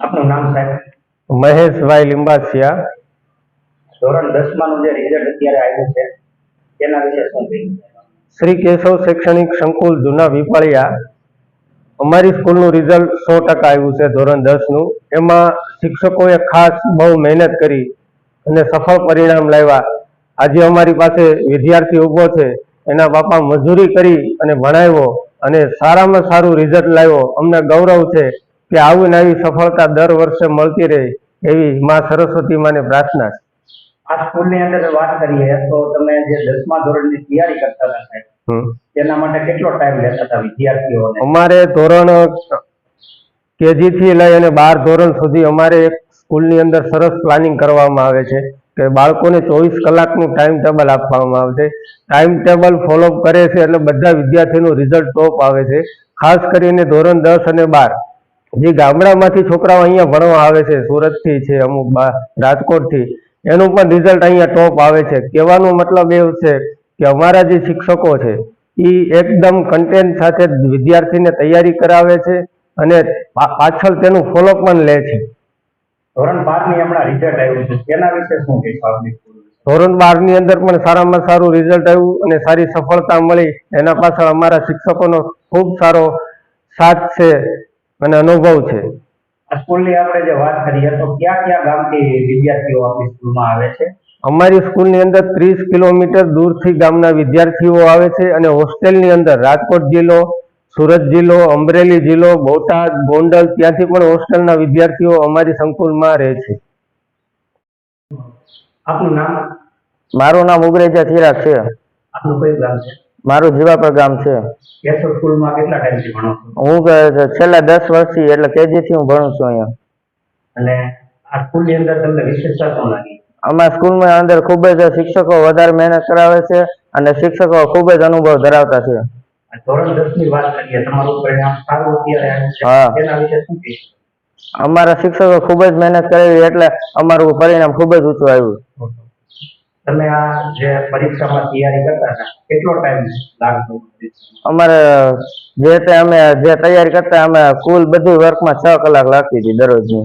આપનું નામ સાહેબ? મહેશભાઈ લિંબાસિયા. ધોરણ દસમાનું જે રિઝલ્ટ અત્યારે આવ્યું છે તેના વિશે શું શ્રી કેશવ શૈક્ષણિક સંકુલ જૂના વિપાળિયા. અમારી સ્કૂલનું રિઝલ્ટ સો ટકા આવ્યું છે ધોરણ દસનું. એમાં શિક્ષકોએ ખાસ બહુ મહેનત કરી અને સફળ પરિણામ લાવ્યા. આજે અમારી પાસે વિદ્યાર્થી ઊભો છે એના બાપા મજૂરી કરી અને ભણાવ્યો અને સારામાં સારું રિઝલ્ટ લાવ્યો. અમને ગૌરવ છે કે આવી ને આવી સફળતા દર વર્ષે મળતી રહે એવી માં સરસ્વતી માને પ્રાર્થના છે. આ સ્કૂલની અંદર વાત કરીએ તો તમે જે દસમા ધોરણની તૈયારી કરતા હતા તેના માટે કેટલો ટાઈમ લેતા હતા વિદ્યાર્થીઓને? અમારે ધોરણ કેજી થી લઈ અને બાર ધોરણ સુધી અમારે એક સ્કૂલની અંદર સરસ પ્લાનિંગ કરવામાં આવે છે કે બાળકોને ચોવીસ કલાકનું ટાઈમ ટેબલ આપવામાં આવે છે. ટાઈમ ટેબલ ફોલોઅપ કરે છે એટલે બધા વિદ્યાર્થીનું રિઝલ્ટ ટોપ આવે છે. ખાસ કરીને ધોરણ દસ અને બાર. જે ગામડામાંથી છોકરાઓ અહીંયા ભણવા આવે છે સુરતથી છે અમુક રાજકોટથી એનું પણ રિઝલ્ટ અહીંયા ટોપ આવે છે. કહેવાનો મતલબ એવું છે કે અમારા જે શિક્ષકો છે એ એકદમ કન્ટેન્ટ સાથે વિદ્યાર્થીને તૈયારી કરાવે છે અને પાછળ તેનું ફોલો પણ લે છે. ધોરણ બાર હમણાં રિઝલ્ટ આવ્યું છે. તેના વિશે શું કહીશું આપની સ્કૂલ વિશે? ધોરણ બારની અંદર પણ સારામાં સારું રિઝલ્ટ આવ્યું અને સારી સફળતા મળી. એના પાછળ અમારા શિક્ષકોનો ખૂબ સારો સાથ છે. અને અનુભવ છે. આ સ્કૂલની આપણે જે વાત કરીએ તો ક્યાં ક્યાં ગામથી વિદ્યાર્થીઓ આપણી સ્કૂલમાં આવે છે? અમારી સ્કૂલની અંદર ત્રીસ કિલોમીટર દૂરથી ગામના વિદ્યાર્થીઓ આવે છે અને હોસ્ટેલની અંદર રાજકોટ જિલ્લો સુરત જિલ્લો અમરેલી જિલ્લો બોટાદ ગોંડલ ત્યાંથી પણ હોસ્ટેલના વિદ્યાર્થીઓ અમારી સંકુલમાં રહે છે. આપનું નામ? મારું નામ ઉગરેજા ચિરાગ છે. આપનું કયું ગામ છે? મારું જીવાપર ગામ છે. સ્કૂલમાં કેટલા ટાઈમથી ભણો હું છેલ્લા દસ વર્ષથી એટલે કેજી થી હું ભણું છું અહીંયા. અને આ સ્કૂલની અંદર તમને વિશેષતા શું લાગી? અમારા સ્કૂલમાં અંદર ખૂબ જ શિક્ષકો વધારે મહેનત કરાવે છે અને શિક્ષકો ખૂબ જ અનુભવ ધરાવતા છે. ધોરણ દસની વાત કરીએ તમારું પરિણામ સારું અત્યારે આવ્યું હા. વિશે શું કહીશું? અમારા શિક્ષકો ખૂબ જ મહેનત કરેલી એટલે અમારું પરિણામ ખૂબ જ ઊંચું આવ્યું. તમે આ જે પરીક્ષામાં તૈયારી કરતા હતા, કેટલો ટાઈમ લાગતો અમારે, જે તે અમે, જે તૈયારી કરતા અમે કુલ બધી વર્કમાં છ કલાક લાગતી હતી દરરોજની.